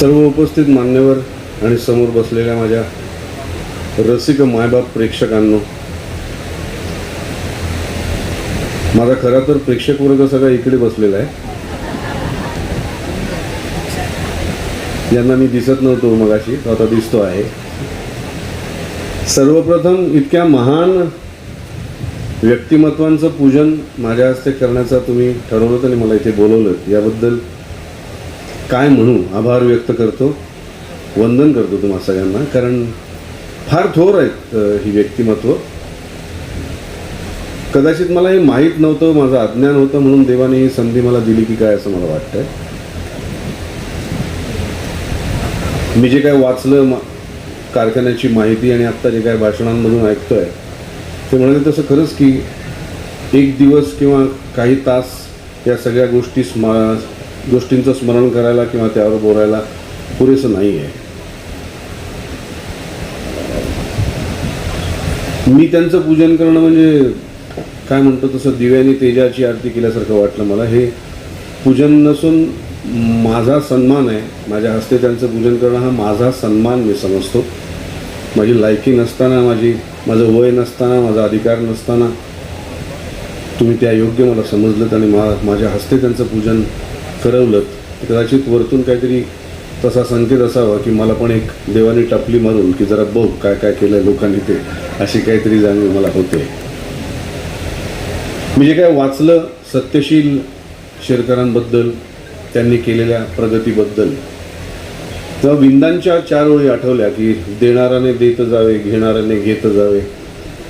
सर्व उपस्थित मान्यवर आणि समोर बसलेल्या माझ्या रसिक मायबाप प्रेक्षकांनो माझा खरा तर प्रेक्षक वर्ग सगळा इकडे बसलेला आहे. ज्यांना मी दिसत नव्हतो मगाशी तो आता दिसतो आहे. सर्वप्रथम इतक्या महान व्यक्तिमत्वांचं पूजन माझ्या हस्ते करण्याचा तुम्ही ठरवलं आणि मला इथे बोलवलं. याबद्दल काय म्हणू? आभार व्यक्त करतो. वंदन करतो तुम्हा सगळ्यांना. कारण फार थोर आहेत ही व्यक्तिमत्व. कदाचित मला हे माहीत नव्हतं माझं अज्ञान होतं म्हणून देवाने ही संधी मला दिली की काय असं मला वाटतंय. मी जे काय वाचलं मा- कारखान्याची माहिती आणि आत्ता जे काय भाषणांमधून ऐकतोय ते म्हणाले तसं खरंच की एक दिवस किंवा काही तास या सगळ्या गोष्टी स्मा गोष्टींचं स्मरण करायला किंवा त्यावर बोलायला पुरेसं नाही आहे मी त्यांचं पूजन करणं म्हणजे काय म्हणतो तसं दिव्यानी तेजाची आरती केल्यासारखं वाटलं मला. हे पूजन नसून माझा सन्मान आहे. माझ्या हस्ते त्यांचं पूजन करणं हा माझा सन्मान मी समजतो. माझी लायकी नसताना माझी माझं वय नसताना माझा अधिकार नसताना तुम्ही त्या योग्य मला समजलं आणि मा माझ्या हस्ते त्यांचं पूजन ठरवलं कदाचित वरतून काहीतरी तसा संकेत असावा की मला पण एक देवाने टपली मारून की जरा बघ काय काय केलं लोकांनी ते अशी काहीतरी जाणीव मला होते. मी जे काय वाचलं सत्यशील शेरकरांबद्दल त्यांनी केलेल्या प्रगतीबद्दल तेव्हा विंदांच्या चार ओळी आठवल्या की देणाराने देत जावे घेणाराने घेत जावे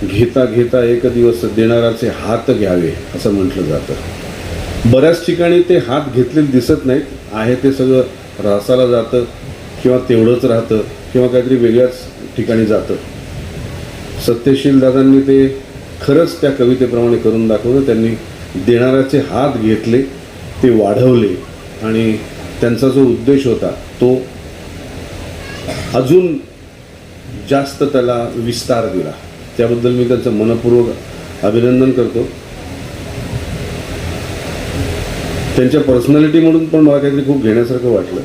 घेता घेता एक दिवस देणाराचे हात घ्यावे असं म्हटलं जातं. बऱ्याच ठिकाणी ते हात घेतलेले दिसत नाहीत. आहे ते सगळं ऱ्हासाला जातं किंवा तेवढंच राहतं किंवा काहीतरी वेगळ्याच ठिकाणी जातं. सत्यशील दादांनी ते खरंच त्या कवितेप्रमाणे करून दाखवलं. त्यांनी देणाऱ्याचे हात घेतले ते वाढवले आणि त्यांचा जो उद्देश होता तो अजून जास्त त्याला विस्तार दिला. त्याबद्दल मी त्यांचं मनपूर्वक अभिनंदन करतो. त्यांच्या पर्सनॅलिटीमधून पण मला काहीतरी खूप घेण्यासारखं वाटलं.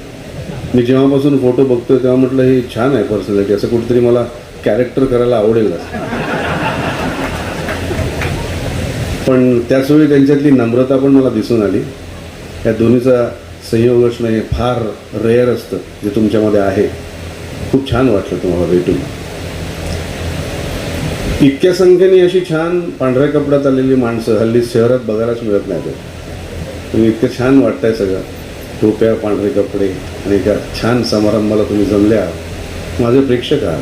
मी जेव्हापासून फोटो बघतोय तेव्हा म्हटलं हे छान आहे पर्सनॅलिटी असं कुठेतरी मला कॅरेक्टर करायला आवडेल पण त्याचवेळी त्यांच्यातली नम्रता पण मला दिसून आली. या दोन्हीचा संयोग असणं हे फार रेअर असतं जे तुमच्यामध्ये आहे. खूप छान वाटलं तुम्हाला भेटून. इतक्या संख्येने अशी छान पांढऱ्या कपड्यात आलेली माणसं हल्ली शहरात बघायलाच मिळत नाही तुम्ही इतकं छान वाटतंय सगळं. टोप्या पांढरे कपडे आणि एका छान समारंभाला तुम्ही जमले आहात माझे प्रेक्षक आहात.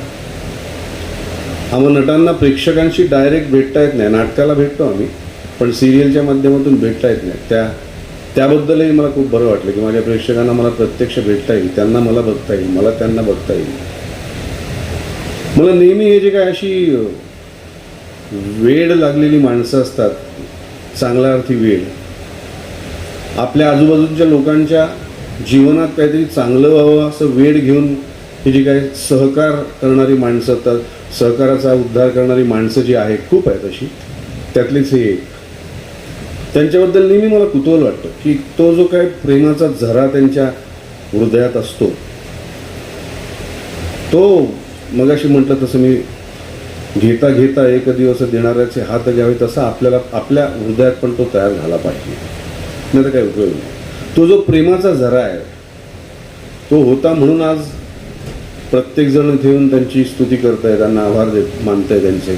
आम्हा नटांना प्रेक्षकांशी डायरेक्ट भेटता येत नाही. नाटकाला भेटतो आम्ही पण सिरियलच्या माध्यमातून भेटता येत नाही. त्या त्याबद्दलही मला खूप बरं वाटलं की माझ्या प्रेक्षकांना मला प्रत्यक्ष भेटता येईल. त्यांना मला बघता येईल. मला त्यांना बघता येईल. मला नेहमी हे जे काय अशी वेड लागलेली माणसं असतात चांगला अर्थी वेळ आपल्या आजूबाजूच्या लोकांच्या जीवनात काहीतरी चांगलं व्हावं असं वेळ घेऊन ही जी काही सहकार करणारी माणसं तर सहकाराचा उद्धार करणारी माणसं जी आहेत खूप आहेत अशी त्यातलीच हे एक. त्यांच्याबद्दल नेहमी मला कुतूहल वाटतं की तो जो काय प्रेमाचा झरा त्यांच्या हृदयात असतो तो मगाशी म्हटलं तसं मी घेता घेता एक दिवस देणाऱ्याचे हात घ्यावे तसा आपल्याला आपल्या हृदयात पण तो तयार झाला पाहिजे. नाही तर काय उपयोग? नाही तो जो प्रेमाचा झरा आहे तो होता म्हणून आज प्रत्येकजण इथे येऊन त्यांची स्तुती करताय त्यांना आभार देत मानताय त्यांचे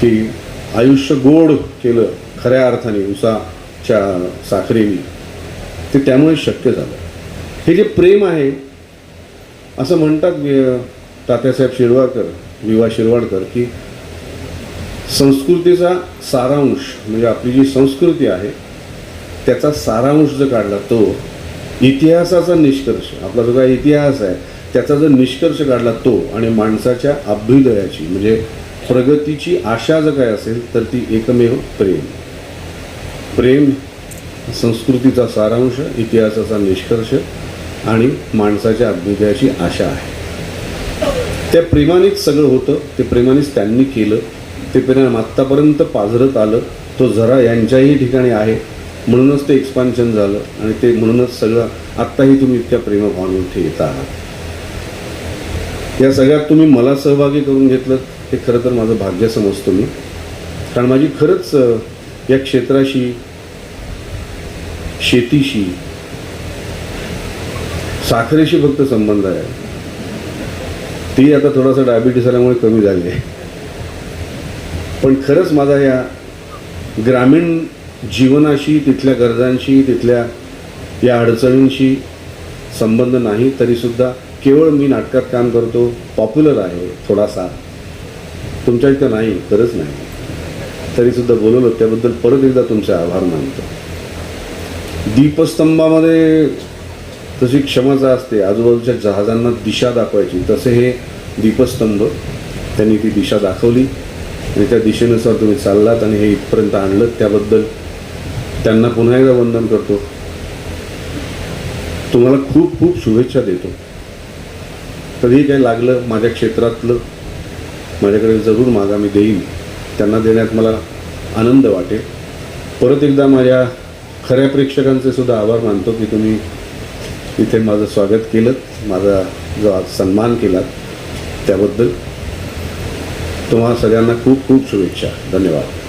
की आयुष्य गोड केलं खऱ्या अर्थाने उसाच्या साखरेने. ते त्यामुळे शक्य झालं. हे जे प्रेम आहे असं म्हणतात तात्यासाहेब शिरवाडकर विवा शिरवाडकर की संस्कृतीचा सारांश म्हणजे आपली जी संस्कृती आहे त्याचा सारांश जो काढला तो इतिहासाचा निष्कर्ष आपला जो काही इतिहास आहे त्याचा जर निष्कर्ष काढला तो आणि माणसाच्या अभ्युदयाची म्हणजे प्रगतीची आशा जर काय असेल तर ती एकमेव प्रेम. प्रेम संस्कृतीचा सारांश इतिहासाचा निष्कर्ष आणि माणसाच्या अभ्युदयाची आशा आहे. त्या प्रेमानेच सगळं होतं ते प्रेमानेच त्यांनी केलं ते प्रेम आत्तापर्यंत पाझरत आलं तो जरा यांच्याही ठिकाणी आहे म्हणूनच ते एक्सपान्शन झालं आणि ते म्हणूनच सगळं आत्ताही तुम्ही इतक्या प्रेमभावाने इथे येत आहात. या सगळ्यात तुम्ही मला सहभागी करून घेतलं हे खरं तर माझं भाग्य समजतो मी. कारण माझी खरंच या क्षेत्राशी शेतीशी साखरेशी फक्त संबंध आहे. ती आता थोडासा डायबिटीस आल्यामुळे कमी झाली आहे. पण खरंच माझा या ग्रामीण जीवनाशी तिथल्या गरजांशी तिथल्या या अडचणींशी संबंध नाही तरीसुद्धा केवळ मी नाटकात काम करतो पॉप्युलर आहे थोडासा. तुमच्या इथं नाही गरज नाही. तरीसुद्धा बोलवलं त्याबद्दल परत एकदा तुमचे आभार मानतो. दीपस्तंभामध्ये तशी क्षमता असते आजूबाजूच्या जहाजांना दिशा दाखवायची तसे हे दीपस्तंभ त्यांनी ती दिशा दाखवली. आणि त्या दिशेनुसार तुम्ही चाललात आणि हे इथपर्यंत आणलं त्याबद्दल त्यांना पुन्हा एकदा वंदन करतो. तुम्हाला खूप खूप शुभेच्छा देतो. कधीही काही लागलं माझ्या क्षेत्रातलं माझ्याकडे जरूर मागा मी देईन. त्यांना देण्यात मला आनंद वाटेल. परत एकदा माझ्या खऱ्या प्रेक्षकांचे सुद्धा आभार मानतो की तुम्ही इथे माझं स्वागत केलं माझा जो आज सन्मान केला त्याबद्दल. तुम्हाला सगळ्यांना खूप खूप शुभेच्छा. धन्यवाद.